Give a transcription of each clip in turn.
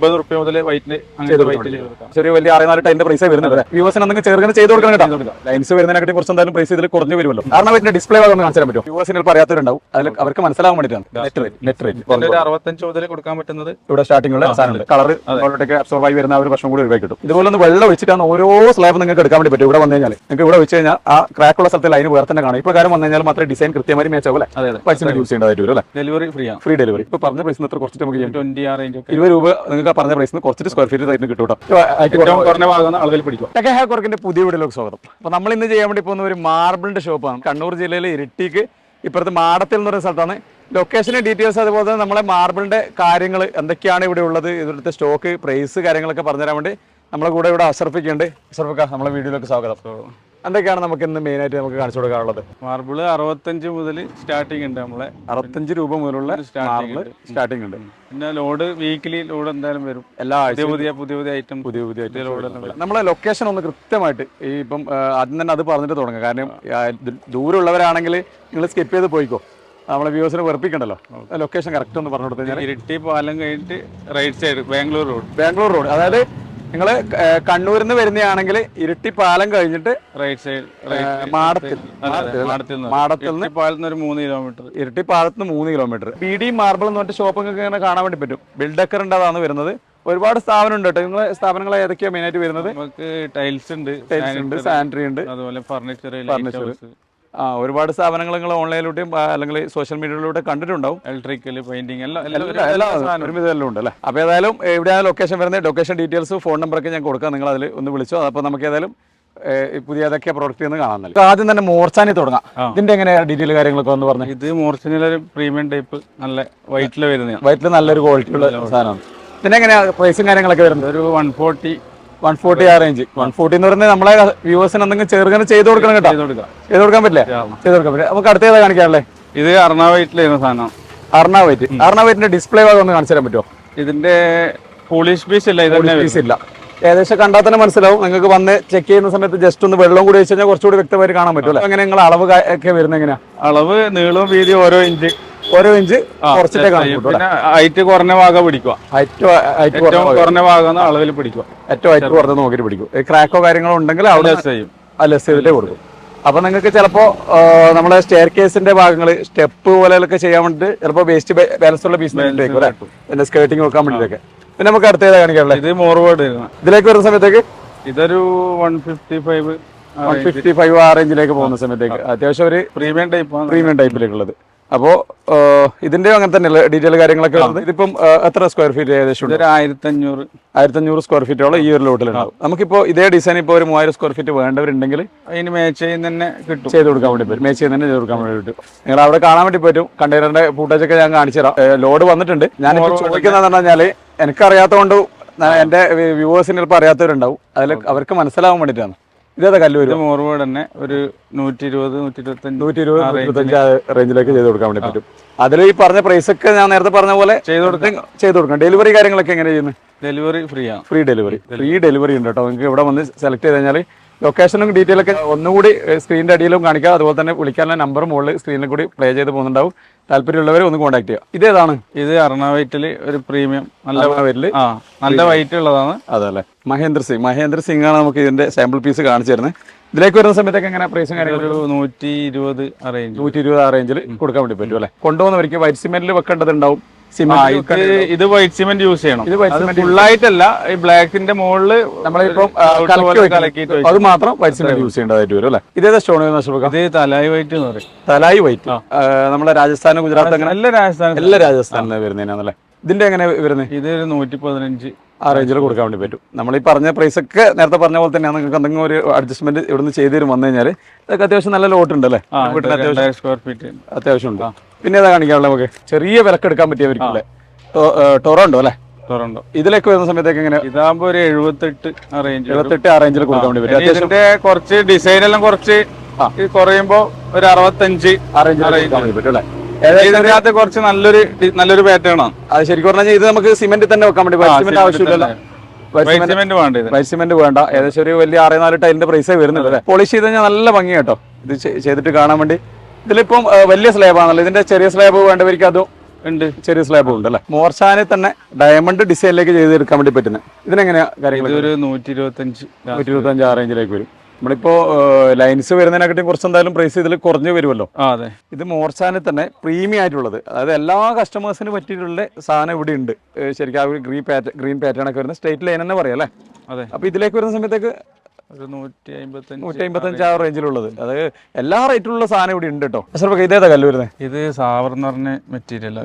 മുപ്പത് റുപ്യ മുതൽ വൈറ്റിന് ചെറിയ വലിയ ആറ് ടൈന്റെ പ്രൈസ് വരുന്നത് വ്യൂവേഴ്സിന് എന്തെങ്കിലും ചെറുങ്ങനെ ചെയ്ത് കൊടുക്കണം കേട്ടോ. ലൈൻസ് വരുന്നതിനെക്കാട്ടി കുറച്ച് എന്തായാലും പ്രൈസ് ഇതിൽ കുറഞ്ഞു വരുമല്ലോ. കാരണം ഇതിന്റെ ഡിസ്പ്ലേ ഭാഗം കാണിച്ചു പറ്റും വ്യൂവേഴ്സിന് പറയാത്തവരുണ്ടാവും. അതിൽ അവർക്ക് മനസ്സിലാവാൻ വേണ്ടിയിട്ടാണ്. നെറ്റ് റേറ്റ് നെറ്റ് റേറ്റ് അറുപത്തഞ്ച് മുതൽ കൊടുക്കാൻ പറ്റുന്നത് ഇവിടെ സ്റ്റാർട്ടിംഗ് ഉള്ള സാധനമുണ്ട് കളർ അങ്ങോട്ടേക്ക് അബ്സോർവ് ആയി വരുന്ന ഒരു പ്രശ്നം കൂടി ഒഴിവാക്കി കിട്ടും. ഇതുപോലെ ഒന്ന് വെള്ളം ഒഴിച്ചിട്ടാണ് ഓരോ സ്ലാബ് നിങ്ങൾക്ക് എടുക്കാൻ വേണ്ടി പറ്റും. ഇവിടെ വന്നു കഴിഞ്ഞാൽ നിങ്ങൾക്ക് ഇവിടെ വെച്ച് കഴിഞ്ഞാൽ ആ ക്രാക്ക് ഉള്ള സ്ഥലത്ത് ലൈൻ വേറെ തന്നെ കാണും. ഇപ്പോൾ കാര്യം വന്നു കഴിഞ്ഞാൽ മാത്രമേ ഡിസൈൻ കൃത്യമായി മാച്ച് ആവുമല്ലേ പൈസ യൂസ് ചെയ്യേണ്ടതായിട്ട് വരും അല്ലേ? ഡെലിവറി ഫ്രീ ആണ്. ഫ്രീ ഡെലിവറി ഇപ്പോൾ പറഞ്ഞ പ്രൈസ് എത്ര കുറച്ചിട്ട് നമുക്ക് ട്വന്റി ആറ് ഇരുപത് രൂപ നിങ്ങൾക്ക് ആ പറഞ്ഞ പ്രൈസിന് കുറച്ചിട്ട് സ്ക്വയർ ഫീറ്റ് ആയിട്ട് കിട്ടും കുറഞ്ഞ ഭാഗം അളവിൽ വർക്കിന്റെ പുതിയ വീഡിയോയിലേക്ക് സ്വാഗതം. അപ്പോൾ നമ്മൾ ഇന്ന് ചെയ്യാൻ വേണ്ടി പോകുന്ന ഒരു മാർബിളിന്റെ ഷോപ്പാണ് കണ്ണൂർ ജില്ലയിലെ ഇരിട്ടിക്ക് ഇപ്പുറത്ത് മാടത്തിൽ എന്ന് പറയുന്ന സ്ഥലത്താണ്. ലൊക്കേഷന് ഡീറ്റെയിൽസ് അതുപോലെ തന്നെ നമ്മളെ മാർബിളിന്റെ കാര്യങ്ങൾ എന്തൊക്കെയാണ് ഇവിടെ ഉള്ളത് ഇവിടുത്തെ സ്റ്റോക്ക് പ്രൈസ് കാര്യങ്ങളൊക്കെ പറഞ്ഞുതരാൻ വേണ്ടി നമ്മളെ കൂടെ ഇവിടെ അസർഫിക്കുണ്ട് ഉണ്ട് അഷർഫിക്ക നമ്മളെ വീഡിയോയിലേക്ക് സ്വാഗതം. എന്തൊക്കെയാണ് നമുക്ക് ഇന്ന് മെയിൻ ആയിട്ട് നമുക്ക് കാണിച്ചു കൊടുക്കാനുള്ളത്? മാർബിൾ അറുപത്തഞ്ച് മുതൽ സ്റ്റാർട്ടിംഗ് ഉണ്ട് നമ്മളെ. അറുപത്തഞ്ച് രൂപ മുതലുള്ള മാർബിൾ സ്റ്റാർട്ടിംഗ് ഉണ്ട്. പിന്നെ ലോഡ് വീക്കിലി ലോഡ് എന്തായാലും വരും. എല്ലാ പുതിയ പുതിയ പുതിയ പുതിയ ഐറ്റം പുതിയ പുതിയ ഐറ്റം ലോഡ് നമ്മളെ ലൊക്കേഷൻ ഒന്ന് കൃത്യമായിട്ട് ഈ ഇപ്പം ആദ്യം തന്നെ അത് പറഞ്ഞിട്ട് തുടങ്ങുക. കാരണം ദൂരമുള്ളവരാണെങ്കിൽ നിങ്ങൾ സ്കിപ്പ് ചെയ്ത് പോയിക്കോ. നമ്മളെ വ്യൂസിനെ വെറുപ്പിക്കണ്ടല്ലോ. ലൊക്കേഷൻ കറക്റ്റ് ഒന്ന് പറഞ്ഞു കൊടുത്തു ഇരിട്ടി പാലം കഴിഞ്ഞിട്ട് right side Bangalore road Bangalore road അതായത് നിങ്ങൾ കണ്ണൂരിൽ നിന്ന് വരുന്നതാണെങ്കിൽ ഇരിട്ടി പാലം കഴിഞ്ഞിട്ട് റൈറ്റ് സൈഡ് മാടത്തിൽ മാടത്തിൽ നിന്ന്. നിന്ന്. ഒരു മൂന്ന് കിലോമീറ്റർ ഇരിട്ടി പാലത്ത് നിന്ന് മൂന്ന് കിലോമീറ്റർ ബി ഡി മാർബിൾ എന്ന് പറഞ്ഞ ഷോപ്പ് ഒക്കെ ഇങ്ങനെ കാണാൻ വേണ്ടി പറ്റും. ബിൽഡക്കറിന്റെ അതാണ് വരുന്നത്. ഒരുപാട് സ്ഥാപനം ഉണ്ട് കേട്ടോ. നിങ്ങളെ സ്ഥാപനങ്ങൾ ഏതൊക്കെയാണ് മെയിനായിട്ട് വരുന്നത്? നമുക്ക് ടൈൽസ് ഉണ്ട് ടൈൽസ് ഉണ്ട് സാനിറ്ററി ഉണ്ട്. അതുപോലെ ഫർണിച്ചർ Furniture. ആ ഒരുപാട് സ്ഥാപനങ്ങൾ നിങ്ങൾ ഓൺലൈനിലൂടെയും അല്ലെങ്കിൽ സോഷ്യൽ മീഡിയയിലൂടെ കണ്ടിട്ടുണ്ടാവും. ഇലക്ട്രിക്കൽ പെയിന്റിംഗ് എല്ലാം എല്ലാ- എല്ലാം എല്ലാ ഒരുവിധം എല്ലാം ഉണ്ട് അല്ലേ? അപ്പോൾ ഏതായാലും എവിടെയാണ് ലൊക്കേഷൻ വരുന്നത് ലൊക്കേഷൻ ഡീറ്റെയിൽസ് ഫോൺ നമ്പറൊക്കെ ഞാൻ കൊടുക്കാം. നിങ്ങൾ അതിൽ ഒന്ന് വിളിച്ചോ. അപ്പോൾ നമുക്ക് ഏതായാലും പുതിയ ഏതൊക്കെ പ്രോഡക്റ്റ് എന്ന് കാണാൻ നല്ല ആദ്യം തന്നെ മോർച്ചാനി തുടങ്ങാം. ഇതിന്റെ എങ്ങനെ ഡീറ്റെയിൽ കാര്യങ്ങളൊക്കെ ഒന്ന് പറഞ്ഞു. ഇത് മോർച്ചിനിലെ ഒരു പ്രീമിയം ടൈപ്പ് നല്ല വൈറ്റിൽ വരുന്നതാണ്. വൈറ്റിൽ നല്ലൊരു ക്വാളിറ്റി ഉള്ള സാധനമാണ്. ഇതിന്റെ എങ്ങനെയാണ് പ്രൈസും കാര്യങ്ങളൊക്കെ വരുന്നത്? ഒരു വൺ ഫോർട്ടി വൺ ഫോർട്ടി ആ. റേഞ്ച് വൺ ഫോർട്ടി എന്ന് പറയുന്നത് നമ്മളെ വ്യൂവേഴ്സിന് എന്തെങ്കിലും ചെറുങ്ങനെ ചെയ്ത് കൊടുക്കണം കേട്ടോ. ചെയ്ത് കൊടുക്കാം ചെയ്ത് കൊടുക്കാൻ പറ്റില്ല? ചെയ്ത് കൊടുക്കാൻ പറ്റില്ല? നമുക്ക് അടുത്ത ഏതാ കാണിക്കാനല്ലേ ഇത് അർണാ സാധനം. അർണാവൈറ്റ് വൈറ്റ്. അർണാ വൈറ്റിന്റെ ഡിസ്പ്ലേ ഭാഗം ഒന്ന് കാണിച്ചു തരാൻ പറ്റുമോ? ഇതിന്റെ പോളിഷ് പീസ് ഇല്ല ഇതന്നെ പീസ് ഇല്ല. ഏകദേശം കണ്ടാൽ തന്നെ മനസ്സിലാവും. നിങ്ങൾക്ക് വന്ന് ചെക്ക് ചെയ്യുന്ന സമയത്ത് ജസ്റ്റ് ഒന്ന് വെള്ളം കൂടി വെച്ച് കഴിഞ്ഞാൽ കുറച്ചുകൂടി വ്യക്തമായിട്ട് കാണാൻ പറ്റുമല്ലോ അങ്ങനെ നിങ്ങൾ അളവ് ഒക്കെ വരുന്നത് എങ്ങനെയാ? അളവ് നീളവും വീതി ഓരോ ഇഞ്ച് ഓരോ ഇഞ്ച് പിന്നെ ഹൈറ്റ് കുറഞ്ഞ ഭാഗം പിടിക്കുക. ഏറ്റവും കുറഞ്ഞ ഭാഗം. അളവിൽ പിടിക്കുക. ഏറ്റവും ഹൈറ്റ് കുറഞ്ഞ നോക്കിയിട്ട് പിടിക്കും. ക്രാക്കോ കാര്യങ്ങളോ ഉണ്ടെങ്കിൽ അവിടെ ചെയ്യും. ലെസ് ചെയ്തിട്ടേ കൊടുക്കും. അപ്പൊ നിങ്ങൾക്ക് ചിലപ്പോ നമ്മുടെ നമ്മളെ സ്റ്റെയർ കേസിന്റെ ഭാഗങ്ങൾ സ്റ്റെപ്പ് പോലെയൊക്കെ ചെയ്യാൻ വേണ്ടിട്ട് ചിലപ്പോ വേസ്റ്റ് ബാലൻസ് ഉള്ള പീസ് അല്ലേ? പിന്നെ സ്കേർട്ടിങ് വെക്കാൻ വേണ്ടിട്ടൊക്കെ. പിന്നെ നമുക്ക് അടുത്ത ഏതാ കാണിക്കാനുള്ളത്? ഇത് മോർവേഡ് ഇതിലേക്ക് വരുന്ന സമയത്തേക്ക്? ഇതൊരു one fifty five one fifty five ആ റേഞ്ചിലേക്ക് പോകുന്ന സമയത്തേക്ക്. അത്യാവശ്യം ഒരു പ്രീമിയം ടൈപ്പ് പ്രീമിയം ടൈപ്പിലേക്കുള്ളത് അപ്പോൾ ഇതിന്റെ അങ്ങനെ തന്നെ ഡീറ്റെയിൽ കാര്യങ്ങളൊക്കെ ഇതിപ്പം എത്ര സ്ക്വയർ ഫീറ്റ് ഏകദേശം ഉണ്ട്? ഇതൊരു ആയിരത്തി അഞ്ഞൂറ് ആയിരത്തഞ്ഞൂറ് സ്ക്വയർ ഫീറ്റോളം ഈ ഒരു ലോട്ടിലുണ്ടാവും നമുക്കിപ്പോൾ ഇതേ ഡിസൈൻ ഇപ്പോൾ ഒരു മൂവായിരം സ്ക്വയർ ഫീറ്റ് വേണ്ടവരുണ്ടെങ്കിൽ അതിന് മാച്ച് ചെയ്യുന്ന തന്നെ കിട്ടും. ചെയ്ത് കൊടുക്കാൻ വേണ്ടി പറ്റും. മേച്ച് തന്നെ ചെയ്ത് കൊടുക്കാൻ വേണ്ടി പറ്റും. നിങ്ങൾ അവിടെ കാണാൻ വേണ്ടി പറ്റും. കണ്ടെയ്നറിന്റെ ഫുട്ടേജ് ഒക്കെ ഞാൻ കാണിച്ചു തരാം. ലോഡ് വന്നിട്ടുണ്ട്. ഞാൻ ചോദിക്കുന്നതെന്ന് പറഞ്ഞാൽ എനിക്കറിയാത്തതുകൊണ്ട് എന്റെ എന്റെ വ്യൂവേഴ്സിന് ചിലപ്പോൾ അറിയാത്തവരുണ്ടാവും. അതിൽ അവർക്ക് മനസ്സിലാവാൻ വേണ്ടിയിട്ടാണ്. ഇതേതാ കല്ല് ഇത് വരും മോർവേഡ് തന്നെ ഒരു നൂറ്റി ഇരുപത് നൂറ്റി ഇരുപത്തഞ്ച് നൂറ്റി ഇരുപത് നൂറ്റഞ്ച് റേഞ്ചിലേക്ക് ചെയ്ത് കൊടുക്കാൻ വേണ്ടി പറ്റും. അതിൽ ഈ പറഞ്ഞ പ്രൈസ് ഒക്കെ ഞാൻ നേരത്തെ പറഞ്ഞ പോലെ ചെയ്ത് കൊടുക്കാം. ചെയ്ത് കൊടുക്കാം. ഡെലിവറി കാര്യങ്ങളൊക്കെ എങ്ങനെ ചെയ്യുന്നത് ഡെലിവറി ഫ്രീ ആണ് ഫ്രീ ഡെലിവറി ഫ്രീ ഡെലിവറി ഉണ്ട് കേട്ടോ. നിങ്ങൾക്ക് ഇവിടെ വന്ന് സെലക്ട് ചെയ്ത് കഴിഞ്ഞാൽ ലൊക്കേഷനും ഡീറ്റെയിൽ ഒക്കെ ഒന്നുകൂടി സ്ക്രീനിന്റെ അടിയിലും കാണിക്കാം. അതുപോലെ തന്നെ വിളിക്കാനുള്ള നമ്പർ മുകളിൽ സ്ക്രീനിൽ കൂടി പ്ലേ ചെയ്ത് പോകുന്നുണ്ടാവും. താല്പര്യമുള്ളവർ ഒന്ന് കോൺടാക്ട് ചെയ്യുക ഇതേതാണ് ഇത് അർണ ഒരു പ്രീമിയം നല്ല വൈറ്റിൽ ആ നല്ല വൈറ്റ് ഉള്ളതാണ്. അതല്ലേ. മഹേന്ദ്ര സിംഗ്. മഹേന്ദ്ര സിംഗ് ആണ് നമുക്ക് ഇതിന്റെ സാമ്പിൾ പീസ് കാണിച്ചു തരുന്നത്. ഇതിലേക്ക് വരുന്ന സമയത്തൊക്കെ എങ്ങനെ പ്രൈസും കാര്യങ്ങളും നൂറ്റി ഇരുപത് അറേഞ്ച് നൂറ്റി ഇരുപത് ആ റേഞ്ചിൽ കൊടുക്കാൻ വേണ്ടി പറ്റും അല്ലേ? കൊണ്ടുപോകുന്നവർക്ക് വൈറ്റ് സിമെന്റിൽ വെക്കേണ്ടതുണ്ടാവും. ഇത് ഇത് വൈറ്റ് സിമെന്റ് യൂസ് ചെയ്യണം. ഇത് ആയിട്ടല്ല ഈ ബ്ലാക്കിന്റെ മുകളിൽ നമ്മളിപ്പം കലക്കിയിട്ട് അത് മാത്രം വൈറ്റ് സിമെന്റ് യൂസ് ചെയ്യേണ്ടതായിട്ട് വരും അല്ലെ? ഇതേതാ സ്റ്റോൺ ഇത് തലായി വൈറ്റ് എന്ന് പറയും. തലായി വൈറ്റ് നമ്മളെ രാജസ്ഥാൻ ഗുജറാത്ത് അങ്ങനെ എല്ലാ രാജസ്ഥാൻ എല്ലാ രാജസ്ഥാനിൽ വരുന്നതിനാണല്ലേ? ഇതിന്റെ എങ്ങനെ വരുന്നത് ഇത് നൂറ്റി പതിനഞ്ച് ആ റേഞ്ചിൽ കൊടുക്കാൻ വേണ്ടി പറ്റും. നമ്മൾ ഈ പറഞ്ഞ പ്രൈസ് ഒക്കെ നേരത്തെ പറഞ്ഞ പോലെ തന്നെ നിങ്ങൾക്ക് എന്തെങ്കിലും ഒരു അഡ്ജസ്റ്റ്മെന്റ് ഇവിടുന്ന് ചെയ്തു തരും വന്നു കഴിഞ്ഞാൽ ഇതൊക്കെ അത്യാവശ്യം നല്ല ലോട്ട് ഉണ്ട് അല്ലേ ആ വീട്ടിൽ അത്യാവശ്യം സ്ക്വയർ ഫീറ്റ് അത്യാവശ്യം ഉണ്ട്. പിന്നെ ഏതാ കാണിക്കാനുള്ള നമുക്ക്? ചെറിയ വിലക്ക് എടുക്കാൻ പറ്റിയവർക്കില്ലേ ടൊറോണ്ടോ അല്ലേ? ടൊറോണ്ടോ. ഇതിലേക്ക് വരുന്ന സമയത്തേക്ക് എങ്ങനെ? ഇതാകുമ്പോ ഒരു എഴുപത്തെട്ട് റേഞ്ച് എഴുപത്തെട്ട് ആ റേഞ്ചിൽ കൊടുക്കാൻ വേണ്ടി പറ്റും. അത്യാവശ്യം കുറച്ച് ഡിസൈൻ എല്ലാം കുറച്ച് ഇത് കുറയുമ്പോ ഒരു അറുപത്തഞ്ച് ആ റേഞ്ചിൽ പറ്റും അല്ലേ? ഇതിനകത്ത് കുറച്ച് നല്ലൊരു നല്ലൊരു പാറ്റേൺ ആണ്. അത് ശരിക്കും പറഞ്ഞാൽ ഇത് നമുക്ക് സിമെന്റ് തന്നെ വെക്കാൻ വേണ്ടി സിമെന്റ് ആവശ്യമില്ലല്ലോ. സിമെന്റ് വേണ്ട ഏകദേശം ഒരു വലിയ ആറേ നാല് ടൈലിന്റെ പ്രൈസേ വരുന്നുള്ളൂ അല്ലേ? പോളിഷ് ചെയ്ത് കഴിഞ്ഞാൽ നല്ല ഭംഗി കേട്ടോ. ഇത് ചെയ്തിട്ട് കാണാൻ വേണ്ടി. ഇതിലിപ്പം വലിയ സ്ലാബ് ആണല്ലോ. ഇതിന്റെ ചെറിയ സ്ലാബ് വേണ്ടവർക്ക് അതും ഉണ്ട്. ചെറിയ സ്ലാബും ഉണ്ട് അല്ലെ? മോർച്ചാനെ തന്നെ ഡയമണ്ട് ഡിസൈനിലേക്ക് ചെയ്തെടുക്കാൻ വേണ്ടി പറ്റുന്നത് ഇതിനെങ്ങനെയാ കാര്യങ്ങൾ ഒരു നൂറ്റി ഇരുപത്തഞ്ച് നൂറ്റി ഇരുപത്തഞ്ച് ആ റേഞ്ചിലേക്ക് വരും. നമ്മളിപ്പോ ലൈൻസ് വരുന്നതിനെക്കാട്ടും കുറച്ച് എന്തായാലും പ്രൈസ് ഇതിൽ കുറഞ്ഞു വരുമല്ലോ അതെ. ഇത് മോർച്ചാനിൽ തന്നെ പ്രീമിയം ആയിട്ടുള്ളത്. അതായത് എല്ലാ കസ്റ്റമേഴ്സിന് പറ്റിയിട്ടുള്ള സാധനം ഇവിടെ ഉണ്ട്. ശരിക്കും ആ ഒരു ഗ്രീൻ പാറ്റേൺ ഗ്രീൻ പാറ്റേൺ ഒക്കെ വരുന്ന സ്ട്രേറ്റ് ലൈൻ തന്നെ പറയാം അല്ലേ? അതെ. അപ്പൊ ഇതിലേക്ക് വരുന്ന സമയത്തേക്ക് നൂറ്റി അമ്പത്തഞ്ച് ആ റേഞ്ചിലുള്ളത് അത് എല്ലാ റേറ്റിലുള്ള സാധനം ഇവിടെ ഉണ്ട് കേട്ടോ. സർ ഇതേതാ കല്ല് വരുന്നത് ഇത് സാവർ എന്ന് പറഞ്ഞ മെറ്റീരിയൽ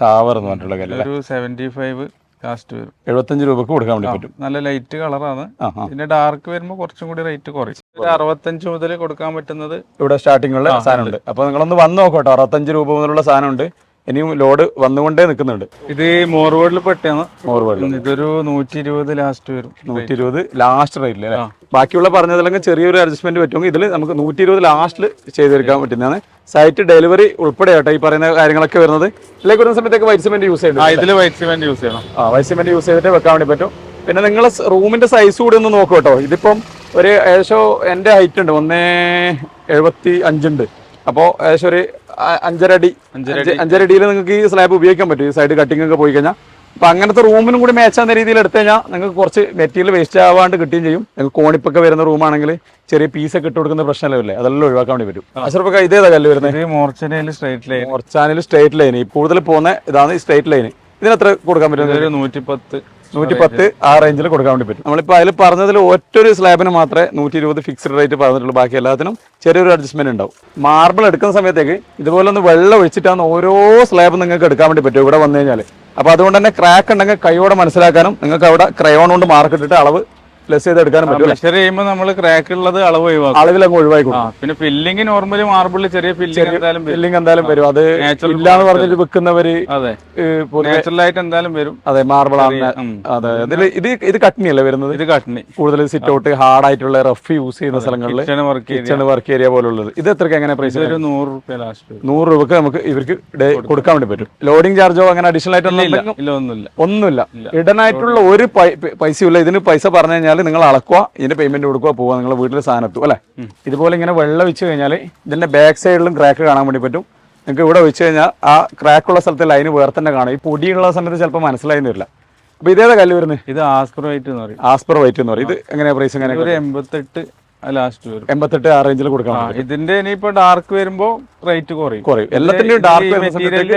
സാവർ എന്ന് പറഞ്ഞിട്ടുള്ള കല്ല് ഒരു സെവന്റി ഫൈവ് ലാസ്റ്റ് വരും. എഴുപത്തഞ്ച് രൂപക്ക് കൊടുക്കാൻ വേണ്ടി പറ്റും. നല്ല ലൈറ്റ് കളറാണ്. പിന്നെ ഡാർക്ക് വരുമ്പോൾ കുറച്ചും കൂടി റേറ്റ് കുറയും. ഒരു അറുപത്തഞ്ച് മുതൽ കൊടുക്കാൻ പറ്റുന്നത് ഇവിടെ സ്റ്റാർട്ടിങ്ങുള്ള സാധനമുണ്ട്. അപ്പൊ നിങ്ങളൊന്ന് വന്ന് നോക്കട്ടോ. അറുപത്തഞ്ച് രൂപ മുതലുള്ള സാധനമുണ്ട്. ഇനിയും ലോഡ് വന്നുകൊണ്ടേ നിൽക്കുന്നുണ്ട്. ഇത് മോർവേഡിൽ പെട്ടാണ് മോർവേഡിൽ ഇതൊരു നൂറ്റി ഇരുപത് ലാസ്റ്റ് വരും. നൂറ്റി ഇരുപത് ലാസ്റ്റ് റേറ്റ് അല്ലേ? ബാക്കിയുള്ള പറഞ്ഞതിലൊക്കെ ചെറിയൊരു അഡ്ജസ്റ്റ്മെന്റ് പറ്റുമെങ്കിൽ ഇതിൽ നമുക്ക് നൂറ്റി ഇരുപത് ലാസ്റ്റിൽ ചെയ്തെടുക്കാൻ പറ്റുന്നതാണ്. സൈറ്റ് ഡെലിവറി ഉൾപ്പെടെ കേട്ടോ ഈ പറയുന്ന കാര്യങ്ങളൊക്കെ വരുന്നത്. ഇതിലേക്ക് വരുന്ന സമയത്തേക്ക് വൈറ്റ് സിമെന്റ് യൂസ് ഇതിൽ ഇതിൽ വൈറ്റ് സിമെന്റ് യൂസ് ചെയ്യണം. ആ വൈറ്റ് സിമെന്റ് യൂസ് ചെയ്തിട്ട് വെക്കാൻ വേണ്ടി പറ്റും. പിന്നെ നിങ്ങൾ റൂമിന്റെ സൈസ് കൂടി ഒന്ന് നോക്കൂ കേട്ടോ. ഇതിപ്പം ഒരു ഏകദേശം എന്റെ ഹൈറ്റ് ഉണ്ട്. ഒന്നേ എഴുപത്തി അഞ്ചുണ്ട്. അപ്പോൾ ഏകദേശം ഒരു അഞ്ചരടി അഞ്ചര അടി അഞ്ചര അടിയിൽ നിങ്ങൾക്ക് ഈ സ്ലാബ് ഉപയോഗിക്കാൻ പറ്റും. ഈ സൈഡ് കട്ടിംഗ് ഒക്കെ പോയി കഴിഞ്ഞാൽ അപ്പൊ അങ്ങനത്തെ റൂമിനും കൂടി മാച്ചാകുന്ന രീതിയിൽ എടുത്തു കഴിഞ്ഞാൽ നിങ്ങൾക്ക് കുറച്ച് മെറ്റീരിയൽ വേസ്റ്റ് ആവാണ്ട് കിട്ടുകയും ചെയ്യും. നിങ്ങൾക്ക് കോണിപ്പൊക്കെ വരുന്ന റൂമാണെങ്കിൽ ചെറിയ പീസൊക്കെ ഇട്ട് കൊടുക്കുന്ന പ്രശ്നമല്ലേ? അതെല്ലാം ഒഴിവാക്കാൻ വേണ്ടി പറ്റും അശ്രപ്പൊക്കെ ഇതേതാ കല്ല് വരുന്നത് straight മോർച്ചനയിൽ straight line channel straight line കൂടുതൽ പോകുന്ന ഇതാണ് സ്ട്രേറ്റ് ലൈൻ ഇതിനെത്ര കൊടുക്കാൻ പറ്റും? ഇതൊരു നൂറ്റി പത്ത് നൂറ്റി പത്ത് ആ റേഞ്ചിൽ കൊടുക്കാൻ വേണ്ടി പറ്റും. നമ്മളിപ്പോൾ അതിൽ പറഞ്ഞതിൽ ഒറ്റൊരു സ്ലാബിന് മാത്രമേ നൂറ്റി ഇരുപത് ഫിക്സ്ഡ് റേറ്റ് പറഞ്ഞിട്ടുള്ളൂ. ബാക്കി എല്ലാത്തിനും ചെറിയൊരു അഡ്ജസ്റ്റ്മെന്റ് ഉണ്ടാവും. മാർബിൾ എടുക്കുന്ന സമയത്തേക്ക് ഇതുപോലെ ഒന്ന് വെള്ളം ഒഴിച്ചിട്ടാണ് ഓരോ സ്ലാബും നിങ്ങൾക്ക് എടുക്കാൻ വേണ്ടി പറ്റും. ഇവിടെ വന്നു കഴിഞ്ഞാൽ അപ്പോൾ അതുകൊണ്ട് തന്നെ ക്രാക്ക് ഉണ്ടെങ്കിൽ കൈയോടെ മനസ്സിലാക്കാനും നിങ്ങൾക്ക് അവിടെ ക്രയോൺ കൊണ്ട് മാർക്ക് ഇട്ടിട്ട് അളവ് ലെസ് ചെയ്ത് എടുക്കാനും പറ്റും പ്രഷർ ചെയ്യുമ്പോൾ നമ്മൾ ക്രാക്ക് ഉള്ളത് അളവ് ഒഴിവാക്കും. അളവിൽ അങ്ങ് ഒഴിവാക്കി പിന്നെ ഫില്ലിംഗ് നോർമലി മാർബിളിൽ ചെറിയ ഫില്ലിംഗ് എന്തായാലും ഫില്ലിംഗ് എന്തായാലും വരും. അത് ഇല്ലാന്ന് പറഞ്ഞിട്ട് വെക്കുന്നവര് അതെ. ആയിട്ട് എന്തായാലും വരും. അതെ മാർബിൾ ആണ്. അതെ ഇതിൽ ഇത് ഇത് കട്ടിനിയല്ലേ വരുന്നത്? ഇത് കട്ടിനി. കൂടുതൽ സിറ്റ് ഔട്ട് ഹാർഡ് ആയിട്ടുള്ള റഫ് യൂസ് ചെയ്യുന്ന സ്ഥലങ്ങളിൽ കിച്ചൺ വർക്ക് ഏരിയ പോലുള്ളത്. ഇത് എത്രക്ക് എങ്ങനെ പ്രൈസ് ഒരു നൂറ് രൂപ ലാസ്റ്റ് നൂറ് രൂപക്ക് നമുക്ക് ഇവർക്ക് കൊടുക്കാൻ വേണ്ടി പറ്റും. ലോഡിംഗ് ചാർജോ അങ്ങനെ അഡീഷണൽ ആയിട്ട് ഇല്ല ഒന്നും ഇല്ല ഒന്നുമില്ല. ഒന്നുമില്ല. ഇടനായിട്ടുള്ള ഒരു പൈ- പൈ- പൈസയും ഇല്ല. ഇതിന് പൈസ പറഞ്ഞു കഴിഞ്ഞാൽ നിങ്ങൾ അളക്കുക ഇതിന്റെ പേയ്മെന്റ് കൊടുക്കുക പോവുക നിങ്ങൾ വീട്ടിൽ സാധനം എത്തും അല്ലെ? ഇതുപോലെ ഇങ്ങനെ വെള്ളം വെച്ച് കഴിഞ്ഞാൽ ഇതിന്റെ ബാക്ക് സൈഡിലും ക്രാക്ക് കാണാൻ വേണ്ടി പറ്റും. നിങ്ങൾക്ക് ഇവിടെ വെച്ച് കഴിഞ്ഞാൽ ആ ക്രാക്ക് ഉള്ള സ്ഥലത്ത് ലൈന് വേറെ തന്നെ കാണും. ഈ പൊടിയുള്ള സമയത്ത് ചിലപ്പോൾ മനസ്സിലായി വരില്ല. അപ്പൊ ഇതേതാ കല്ല് വരുന്നത് ഇത് ആസ്പർ വൈറ്റ് എന്ന് പറയും. ആസ്പർ വൈറ്റ് എന്ന് പറയും. ഇത് എങ്ങനെയാ പ്രൈസ് എങ്ങനെ ഒരു എൺപത്തെട്ട് ലാസ്റ്റ് വരും. എൺപത്തെട്ട് ആ റേഞ്ചിൽ കൊടുക്കണം ഇതിന്റെ ഇനിയിപ്പോ ഡാർക്ക് വരുമ്പോ റേറ്റ് കുറയും. കുറയും. എല്ലാത്തിന്റെയും ഡാർക്ക്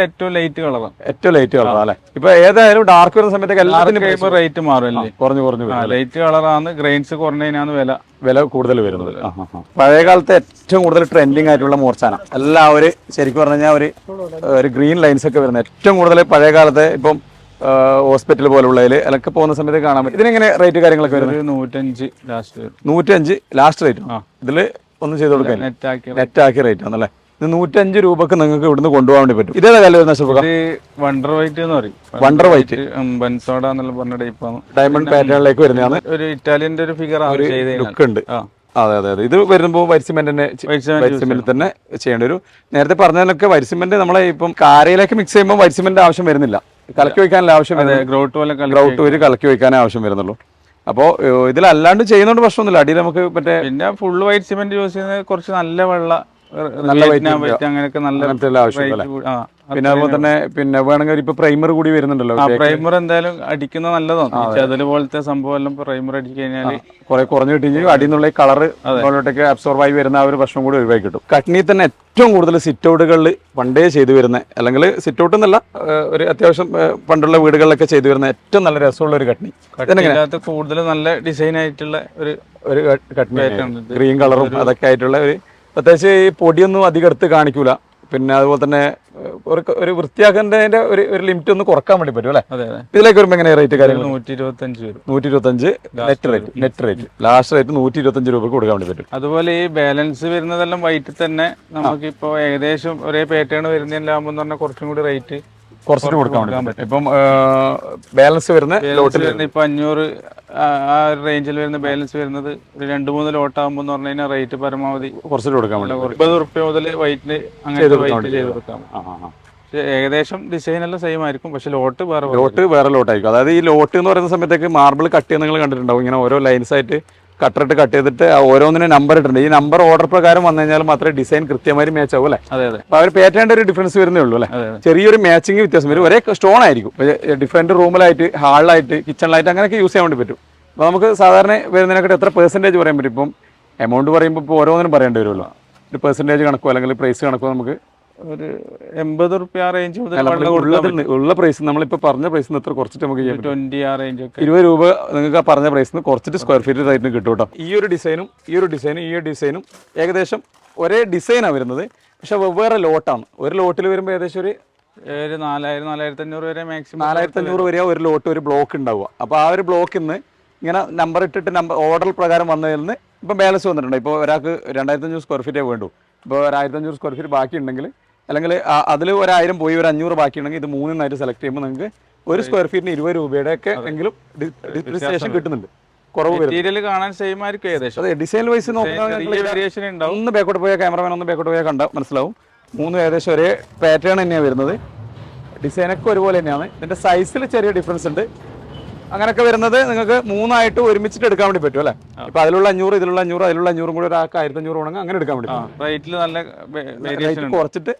ഏറ്റവും ലൈറ്റ് കളറാണ് ഏറ്റവും ലൈറ്റ് കളർ അല്ലെ? ഇപ്പൊ ഏതായാലും ഡാർക്ക് വരുന്ന സമയത്തേക്ക് എല്ലാത്തിനും റേറ്റ് മാറുമല്ലേ കുറഞ്ഞു കുറഞ്ഞു ലൈറ്റ് കളറാണ് ഗ്രെയിൻസ് കുറഞ്ഞതിനാണ് വില. വില കൂടുതൽ വരുന്നത്. പഴയ കാലത്തെ ഏറ്റവും കൂടുതൽ ട്രെൻഡിങ് ആയിട്ടുള്ള മോർച്ചാണ് എല്ലാവരും ശരിക്കും പറഞ്ഞു കഴിഞ്ഞാൽ ഒരു ഒരു ഗ്രീൻ ലൈൻസ് ഒക്കെ വരുന്നത്. ഏറ്റവും കൂടുതൽ പഴയ കാലത്തെ ഇപ്പം ഹോസ്പിറ്റൽ പോലുള്ളതിൽ അതൊക്കെ പോകുന്ന സമയത്ത് കാണാൻ പറ്റും. ഇതിനെങ്ങനെ റേറ്റ് കാര്യങ്ങളൊക്കെ വരുന്നത്? ഒരു നൂറ്റഞ്ച് ലാസ്റ്റ് നൂറ്റഞ്ച് ലാസ്റ്റ് റേറ്റ് ആ. ഇതിൽ ഒന്നും ചെയ്ത് കൊടുക്കാൻ നെറ്റ് ആക്കി നെറ്റ് ആക്കിയ റേറ്റ് ആണല്ലേ? നൂറ്റഞ്ച് രൂപക്ക് നിങ്ങൾക്ക് ഇവിടുന്ന് കൊണ്ടുപോകാൻ വേണ്ടി പറ്റും. ഇതേതാ കല്ല് വരുന്ന സുഖം വണ്ടർ വൈറ്റ് എന്ന് പറയും. വണ്ടർ വൈറ്റ് ബൻസോഡ എന്നുള്ള പറഞ്ഞ ടൈപ്പാണ് ഡയമണ്ട് പാറ്റേണിലേക്ക് വരുന്നതാണ്. ഒരു ഇറ്റാലിയന്റെ ഒരു ഫിഗർ ആണ് ലുക്ക് ഉണ്ട്. അതെ അതെ അതെ. ഇത് വരുമ്പോൾ വൈറ്റ് വരിസിമെന്റ് തന്നെ ചെയ്യേണ്ടി വരും. നേരത്തെ പറഞ്ഞതിലൊക്കെ വരിസിമെന്റ് സിമെന്റ് നമ്മളെ ഇപ്പം കാരയിലേക്ക് മിക്സ് ചെയ്യുമ്പോൾ വരിസിമെന്റ് ആവശ്യം വരുന്നില്ല. കലക്കി വയ്ക്കാനുള്ള ആവശ്യം ഗ്രൗട്ട് ഒരു കലക്കി വയ്ക്കാനേ ആവശ്യം വരുന്നുള്ളൂ. അപ്പോൾ ഇതിലല്ലാണ്ട് ചെയ്യുന്നതുകൊണ്ട് പ്രശ്നമൊന്നുമില്ല. അടിയിൽ നമുക്ക് മറ്റേ പിന്നെ ഫുള്ള് വൈറ്റ് സിമെന്റ് യൂസ് ചെയ്യുന്നത് കുറച്ച് നല്ല വെള്ള നല്ല വൈറ്റ്. അങ്ങനെയൊക്കെ നല്ല ആവശ്യമില്ല പിന്നെ അതുപോലെ തന്നെ പിന്നെ വേണമെങ്കിൽ ഇപ്പൊ പ്രൈമർ കൂടി വരുന്നുണ്ടല്ലോ പ്രൈമർ എന്തായാലും അടിക്കുന്ന നല്ലതാണ് ചതൽ പോലത്തെ സംഭവം എല്ലാം പ്രൈമർ അടിച്ചു കഴിഞ്ഞാൽ കുറെ കുറഞ്ഞു കിട്ടി അടിയിൽ നിന്നുള്ള കളർ മുകളിലോട്ടൊക്കെ അബ്സോർവ് ആയി വരുന്ന ആ ഒരു പ്രശ്നം കൂടി ഒഴിവാക്കി കിട്ടും. കട്നി തന്നെ ഏറ്റവും കൂടുതൽ സിറ്റ് ഔട്ടുകളിൽ പണ്ടേ ചെയ്തു വരുന്ന അല്ലെങ്കിൽ സിറ്റ് ഔട്ട് എന്നല്ല ഒരു അത്യാവശ്യം പണ്ടുള്ള വീടുകളിലൊക്കെ ചെയ്തു വരുന്ന ഏറ്റവും നല്ല രസമുള്ള ഒരു കട്നി അതിനകത്ത് കൂടുതൽ നല്ല ഡിസൈൻ ആയിട്ടുള്ള ഒരു ഒരു കട്നി ഗ്രീൻ കളറും അതൊക്കെ ആയിട്ടുള്ള ഒരു പ്രത്യേകിച്ച് ഈ പൊടിയൊന്നും അധികം എടുത്ത് കാണിക്കൂല. പിന്നെ അതുപോലെ തന്നെ ഒരു ഒരു വൃത്തിയാക്കുന്നതിന്റെ ഒരു ഒരു ലിമിറ്റ് ഒന്ന് കുറയ്ക്കാൻ വേണ്ടി പറ്റും അല്ലേ? ഇതിലേക്ക് വരുമ്പോൾ എങ്ങനെ റേറ്റ് കാര്യങ്ങൾ നൂറ്റി ഇരുപത്തി അഞ്ച് വരും. നൂറ്റി ഇരുപത്തഞ്ച് net rate net rate last rate നൂറ്റി ഇരുപത്തഞ്ച് രൂപക്ക് കൊടുക്കാൻ വേണ്ടി പറ്റും. അതുപോലെ ഈ ബാലൻസ് വരുന്നതെല്ലാം വൈറ്റ് തന്നെ. നമുക്കിപ്പോ ഏകദേശം ഒരേ പാറ്റേൺ ആകുമ്പോൾ പറഞ്ഞാൽ കുറച്ചും കൂടി റേറ്റ് കുറച്ചിട്ട് കൊടുക്കാൻ പറ്റും. ഇപ്പം ബാലൻസ് വരുന്ന ലോട്ടിൽ വരുന്ന ഇപ്പൊ അഞ്ഞൂറ് ആ- റേഞ്ചിൽ വരുന്ന ബാലൻസ് വരുന്നത് ഒരു രണ്ട് മൂന്ന് ലോട്ട് ആകുമ്പോൾ എന്ന് പറഞ്ഞു കഴിഞ്ഞാൽ റേറ്റ് പരമാവധി കുറച്ചിട്ട് കൊടുക്കാൻ പറ്റും. മുപ്പത് റുപ്യ മുതൽ വൈറ്റിന് അങ്ങനെ ചെയ്ത് കൊടുക്കാം ഏകദേശം ഡിസൈൻ എല്ലാം സെയിം ആയിരിക്കും. പക്ഷെ ലോട്ട് വേറെ വേറെ ലോട്ട് വേറെ ലോട്ടായിരിക്കും അതായത് ഈ ലോട്ട് എന്ന് പറയുന്ന സമയത്തേക്ക് മാർബിൾ കട്ട് ചെയ്യുന്ന നിങ്ങൾ കണ്ടിട്ടുണ്ടാവും. ഇങ്ങനെ ഓരോ ലൈൻസ് ആയിട്ട് കട്ടറിട്ട് കട്ട് ചെയ്തിട്ട് ഓരോന്നിനും നമ്പർ ഇട്ടിട്ടുണ്ട്. ഈ നമ്പർ ഓർഡർ പ്രകാരം വന്നു കഴിഞ്ഞാൽ മാത്രമേ ഡിസൈൻ കൃത്യമായി മാച്ച് ആവും അല്ലേ? അപ്പോൾ അവർ പേറ്റേണ്ട ഒരു ഡിഫറൻസ് വരുന്നേ ഉള്ളൂ അല്ലേ? ചെറിയൊരു മാച്ചിങ് വ്യത്യാസം വരും. ഒരേ സ്റ്റോൺ ആയിരിക്കും. ഡിഫറെന്റ് റൂമിലായിട്ട് ഹാളിലായിട്ട് കിച്ചണിലായിട്ട് അങ്ങനെയൊക്കെ യൂസ് ചെയ്യാൻ വേണ്ടി പറ്റും. അപ്പോൾ നമുക്ക് സാധാരണ വരുന്നതിനെക്കാട്ട് എത്ര പെർസെന്റേജ് പറയാൻ പറ്റും? ഇപ്പം എമൗണ്ട് പറയുമ്പോൾ ഇപ്പോൾ ഓരോന്നിനും പറയേണ്ടി വരുമല്ലോ. ഒരു പെർസെന്റേജ് കണക്കോ അല്ലെങ്കിൽ പ്രൈസ് കണക്കോ നമുക്ക് ഒരു എൺപത് റുപ്യ റേഞ്ച് മുതൽ ഉള്ള പ്രൈസ് നമ്മളിപ്പോൾ പറഞ്ഞ പ്രൈസ് എത്ര കുറച്ചിട്ട് നമുക്ക് ചെയ്യാം ട്വന്റി ആ റേഞ്ച് ഒക്കെ. ഇരുപത് രൂപ നിങ്ങൾക്ക് ആ പറഞ്ഞ പ്രൈസിന് കുറച്ചിട്ട് സ്ക്വയർ ഫീറ്റ് ആയിട്ട് കിട്ടും കേട്ടോ. ഈ ഒരു ഡിസൈനും ഈ ഒരു ഡിസൈനും ഈ ഒരു ഡിസൈനും ഏകദേശം ഒരേ ഡിസൈനാണ് വരുന്നത്. പക്ഷെ വെവ്വേറെ ലോട്ടാണ് ഒരു ലോട്ടിൽ വരുമ്പോൾ ഏകദേശം ഒരു ഒരു നാലായിരം നാലായിരത്തി അഞ്ഞൂറ് വരെ മാക്സിമം നാലായിരത്തി അഞ്ഞൂറ് വരെ ഒരു ലോട്ട് ഒരു ബ്ലോക്ക് ഉണ്ടാവുക. അപ്പോൾ ആ ഒരു ബ്ലോക്കിൽ നിന്ന് ഇങ്ങനെ നമ്പർ ഇട്ടിട്ട് നമ്പർ ഓർഡർ പ്രകാരം വന്നതിൽ നിന്ന് ഇപ്പം ബാലൻസ് വന്നിട്ടുണ്ട്. ഇപ്പോൾ ഒരാൾക്ക് രണ്ടായിരത്തി അഞ്ഞൂറ് സ്ക്വയർ ഫീറ്റേ വേണ്ടു. ഇപ്പോൾ ഒരു ആയിരത്തി അഞ്ഞൂറ് സ്ക്വയർ ഫീറ്റ് ബാക്കി ഉണ്ടെങ്കിൽ അല്ലെങ്കിൽ അതിൽ ഒരായിരം പോയി ഒരു അഞ്ഞൂറ് ബാക്കി ഉണ്ടെങ്കിൽ ഇത് മൂന്നിന്നായിട്ട് സെലക്ട് ചെയ്യുമ്പോൾ നിങ്ങൾക്ക് ഒരു സ്ക്വയർ ഫീറ്റിന് ഇരുപത് രൂപയുടെ ഒക്കെ എങ്കിലും ഡിപ്രിസിയേഷൻ കിട്ടുന്നുണ്ട്. കുറവ് മെറ്റീരിയൽ കാണാൻ സെയിം ആയിരിക്കും ഏകദേശം. അതെ ഡിസൈൻ വൈസ് വേരിയേഷൻ ഉണ്ടാവും. ഒന്ന് ബാക്കോട്ട് പോയാൽ ക്യാമറമാൻ ഒന്ന് ബാക്കോട്ട് പോയാൽ കണ്ട മനസ്സിലാവും. മൂന്ന് ഏകദേശം ഒരേ പാറ്റേൺ തന്നെയാണ് വരുന്നത്. ഡിസൈനൊക്കെ ഒരുപോലെ തന്നെയാണ്. ഇതിന്റെ സൈസിൽ ചെറിയ ഡിഫറൻസ് ഉണ്ട്. അങ്ങനെയൊക്കെ വരുന്നത് നിങ്ങൾക്ക് മൂന്നായിട്ട് ഒരുമിച്ചിട്ട് എടുക്കാൻ വേണ്ടി പറ്റും അല്ലേ? ഇപ്പൊ അതിലുള്ള അഞ്ഞൂറ് ഇതിലുള്ള അഞ്ഞൂറ് അതിലുള്ള അഞ്ഞൂറും കൂടി ഒരാൾക്ക് ആയിരത്തി അഞ്ഞൂറ് ഉണങ്ങ അങ്ങനെ എടുക്കാൻ വേണ്ടി റേറ്റിൽ നല്ല റേറ്റ് കുറച്ചിട്ട്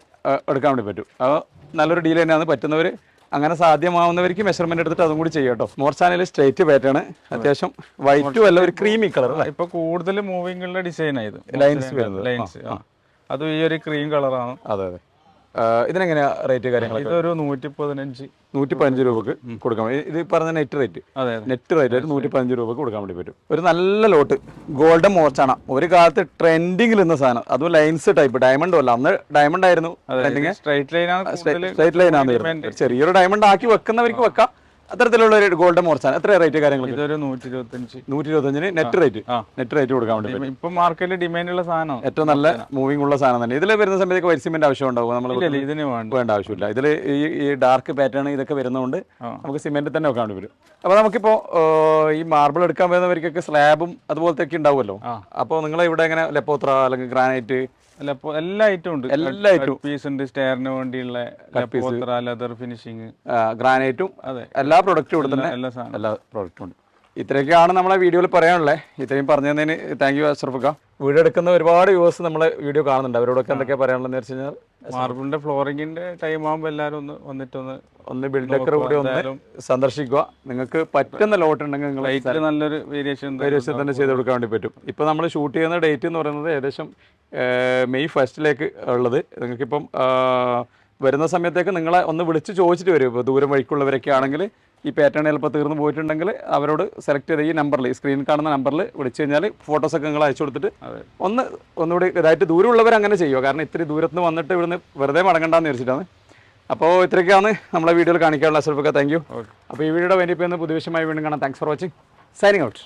എടുക്കാൻ വേണ്ടി പറ്റും. അപ്പോൾ നല്ലൊരു ഡീൽ തന്നെയാണ്. പറ്റുന്നവർ അങ്ങനെ സാധ്യമാവുന്നവർക്ക് മെഷർമെന്റ് എടുത്തിട്ട് അതും കൂടി ചെയ്യാം കേട്ടോ. മോർ ചാനൽ സ്ട്രേറ്റ് പാറ്റേൺ അത്യാവശ്യം വൈറ്റും അല്ല ഒരു ക്രീമി കളർ ഇപ്പൊ കൂടുതൽ മൂവിംഗ് ഉള്ള ഡിസൈൻ ആയത് ലൈൻസ്. ലൈൻസ് അതും ഈ ഒരു ക്രീം കളറാണ് അതെ അതെ. ഇതിനെങ്ങനെയാ റേറ്റ് കാര്യങ്ങളൊക്കെ? ഇതൊരു നൂറ്റി പതിനഞ്ച് നൂറ്റി പതിനഞ്ച് രൂപക്ക് കൊടുക്കാൻ ഇത് പറഞ്ഞ നെറ്റ് റേറ്റ് അതെ നെറ്റ് റേറ്റ് ആയിട്ട് നൂറ്റി പതിനഞ്ച് രൂപക്ക് കൊടുക്കാൻ വേണ്ടി പറ്റും. ഒരു നല്ല ലോട്ട് ഗോൾഡൻ മോർച്ചാണ് ഒരു കാലത്ത് ട്രെൻഡിംഗിൽ നിന്ന സാധനം. അതും ലൈൻസ് ടൈപ്പ് ഡയമണ്ട് അല്ല. അന്ന് ഡയമണ്ട് ആയിരുന്നു സ്ട്രൈറ്റ് ലൈൻ കൂടുതൽ സ്ട്രൈറ്റ് ലൈൻ ആണ് ചെറിയൊരു ഡയമണ്ട് ആക്കി വെക്കുന്നവർക്ക് വെക്കാം. അത്തരത്തിലുള്ള ഒരു ഗോൾഡൻ മോർച്ചാണ് എത്ര റേറ്റ് കാര്യങ്ങൾ ഇതൊരു നൂറ്റി ഇരുപത്തഞ്ച് നൂറ്റി ഇരുപത്തഞ്ചിന് നെറ്റ് റേറ്റ് നെറ്റ് റേറ്റ് കൊടുക്കാൻ വേണ്ടി ഇപ്പൊ മാർക്കറ്റിൽ ഡിമാൻഡ് ഉള്ള സാധനം. ഏറ്റവും നല്ല മൂവിംഗ് ഉള്ള സാധനം തന്നെ. ഇതിൽ വരുന്ന സമയത്ത് വൈറ്റ് സിമെന്റ് ആവശ്യം ഉണ്ടാവും നമ്മൾ ഇതിന് വേണ്ട. ആവശ്യമില്ല. ഇതിൽ ഈ ഡാർക്ക് പാറ്റേൺ ഇതൊക്കെ വരുന്നതുകൊണ്ട് നമുക്ക് സിമെന്റ് തന്നെ വെക്കാൻ വേണ്ടി വരും അപ്പൊ നമുക്കിപ്പോ ഈ മാർബിൾ എടുക്കാൻ വരുന്നവർക്കൊക്കെ സ്ലാബും അതുപോലത്തെ ഒക്കെ ഉണ്ടാവുമല്ലോ? അപ്പൊ അപ്പോൾ നിങ്ങൾ ഇവിടെ എങ്ങനെ ലെപ്പോത്ര അല്ലെങ്കിൽ ഗ്രാനൈറ്റ് എല്ലാ ഐറ്റം ഉണ്ട്. എല്ലാ ഐറ്റവും പീസ് ഉണ്ട് സ്റ്റെയറിന് വേണ്ടിയുള്ള ലെതർ ഫിനിഷിങ് ഗ്രാനൈറ്റും അതെ. എല്ലാ പ്രൊഡക്റ്റും ഇവിടെ തന്നെ എല്ലാ പ്രോഡക്റ്റും ഉണ്ട്. ഇത്രയൊക്കെയാണ് നമ്മളെ വീഡിയോയിൽ പറയാനുള്ളത് ഇത്രയും പറഞ്ഞു തന്നതിന് താങ്ക് യു അഷ്റഫുക്ക വീഡിയോ എടുക്കുന്ന ഒരുപാട് വ്യൂവേഴ്സ് നമ്മളെ വീഡിയോ കാണുന്നുണ്ട്. അവരോടൊക്കെ എന്തൊക്കെ പറയാനുള്ളതെന്ന് വെച്ച് കഴിഞ്ഞാൽ മാർബിളിന്റെ ഫ്ലോറിംഗിന്റെ ടൈം ആകുമ്പോൾ എല്ലാവരും ഒന്ന് വന്നിട്ടൊന്ന് ഒന്ന് ബിൽഡക്കർ കൂടി ഒന്ന് സന്ദർശിക്കുക. നിങ്ങൾക്ക് പറ്റുന്ന ലോട്ട് ഉണ്ടെങ്കിൽ നിങ്ങൾ നല്ലൊരു വേരിയേഷൻ വേരിയേഷൻ തന്നെ ചെയ്ത് കൊടുക്കാൻ വേണ്ടി പറ്റും. ഇപ്പോൾ നമ്മൾ ഷൂട്ട് ചെയ്യുന്ന ഡേറ്റ് എന്ന് പറയുന്നത് ഏകദേശം മെയ് ഫസ്റ്റിലേക്ക് ഉള്ളത്. നിങ്ങൾക്കിപ്പം വരുന്ന സമയത്തേക്ക് നിങ്ങളെ ഒന്ന് വിളിച്ച് ചോദിച്ചിട്ട് വരും. ഇപ്പോൾ ദൂരം വഴിക്കുള്ളവരൊക്കെ ആണെങ്കിൽ ഈ പാറ്റേൺ ചിലപ്പോൾ തീർന്നു പോയിട്ടുണ്ടെങ്കിൽ അവരോട് സെലക്ട് ചെയ്ത ഈ നമ്പറിൽ ഈ സ്ക്രീൻ കാണുന്ന നമ്പറിൽ വിളിച്ചു കഴിഞ്ഞാൽ ഫോട്ടോസൊക്കെ നിങ്ങൾ അയച്ചു കൊടുത്തിട്ട് ഒന്ന് ഒന്നുകൂടി ഇതായിട്ട് ദൂരമുള്ളവർ അങ്ങനെ ചെയ്യുക കാരണം ഇത്തിരി ദൂരത്ത് നിന്ന് വന്നിട്ട് ഇവിടുന്ന് വെറുതെ മടങ്ങണ്ടെന്ന് വിചാരിച്ചിട്ടാണ്. അപ്പോൾ ഇത്രയൊക്കെയാണ് നമ്മളെ വീഡിയോയിൽ കാണിക്കാനുള്ള. അഷ്റഫൊക്കെ താങ്ക് യു അപ്പോൾ ഈ വീഡിയോയുടെ വേണ്ടി ഇപ്പോൾ പുതിയ വിഷയമായി വീണ്ടും കാണാം. Thanks for watching signing out